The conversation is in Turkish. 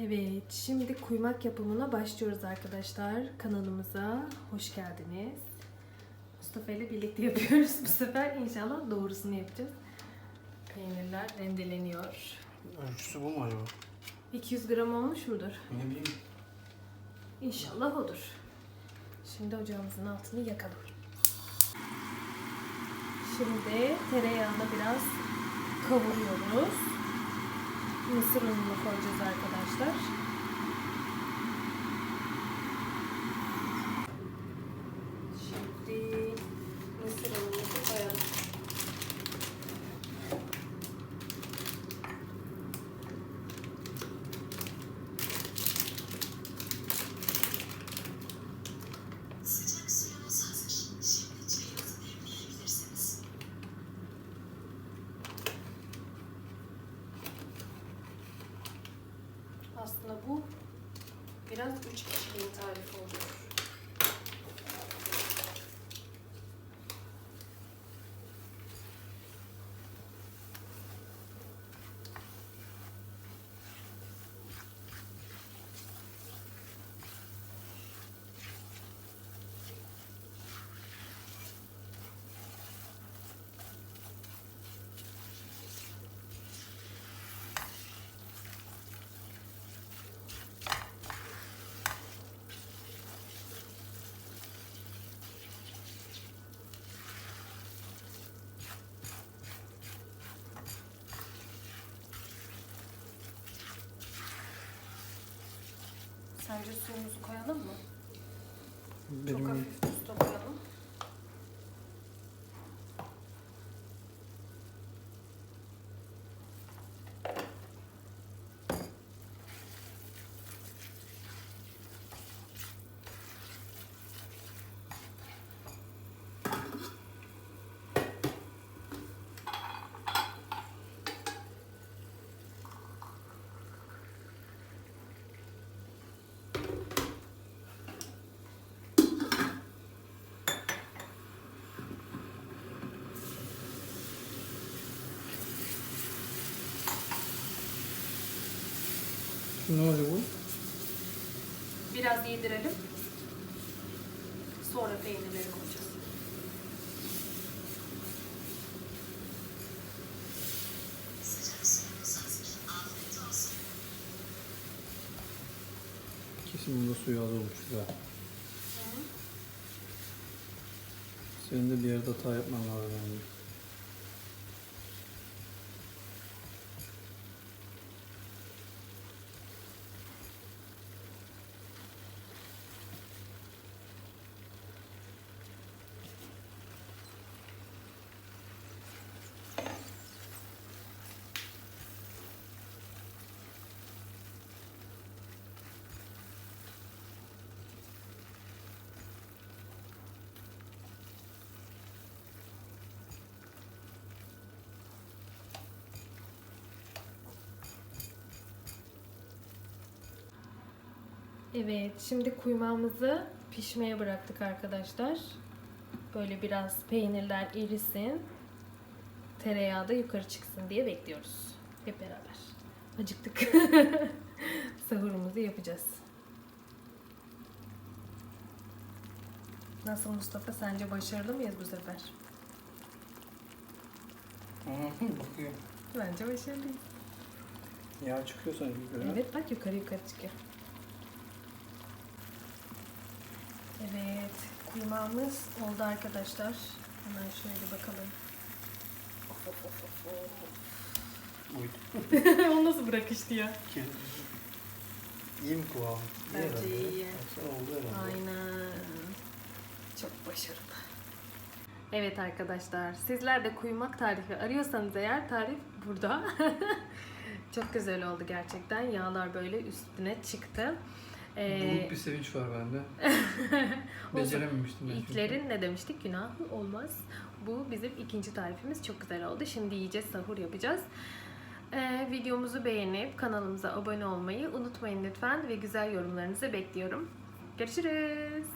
Evet, şimdi kuymak yapımına başlıyoruz arkadaşlar. Kanalımıza hoş geldiniz. Mustafa ile birlikte yapıyoruz. Bu sefer inşallah doğrusunu yapacağız. Peynirler rendeleniyor. Ölçüsü bu mu acaba? 200 gram olmuş mudur? Ne bileyim. İnşallah odur. Şimdi ocağımızın altını yakalım. Şimdi tereyağını biraz kavuruyoruz. Mısır ununu koyacağız arkadaşlar. Şimdi Aslında bu biraz üç kişinin tarifi oluyor. Sence suyumuzu koyalım mı? Çok Benim hafif tuz da koyalım. Şimdi ne olacak bu? Biraz yedirelim. Sonra peynirleri koyacağız. Kesin bunda suyu az olmuş ya. Senin de bir yerde hata yapman lazım yani. Evet, şimdi kuymağımızı pişmeye bıraktık arkadaşlar. Böyle biraz peynirler erisin. Tereyağı da yukarı çıksın diye bekliyoruz. Hep beraber. Acıktık. Sahurumuzu yapacağız. Nasıl Mustafa? Sence başarılı mıyız bu sefer? Bakıyor. Bence başarılıyız. Yağ çıkıyor sanki yukarı. Evet bak yukarı yukarı çıkıyor. Evet kuymağımız oldu arkadaşlar. Hemen şöyle bakalım. Of of of of of. Uydu. o nasıl bırakıştı ya? İyi mi kıvamı? Bence iyi. Oldu herhalde. Aynen. Çok başarılı. Evet arkadaşlar sizler de kuymak tarifi arıyorsanız eğer tarif burada. Çok güzel oldu gerçekten. Yağlar böyle üstüne çıktı. Ee, Buruk bir sevinç var bende. Becerememiştim. İlklerin ne demiştik? Günahı olmaz. Bu bizim ikinci tarifimiz. Çok güzel oldu. Şimdi yiyeceğiz, sahur yapacağız. Ee, videomuzu beğenip kanalımıza abone olmayı unutmayın lütfen ve güzel yorumlarınızı bekliyorum. Görüşürüz.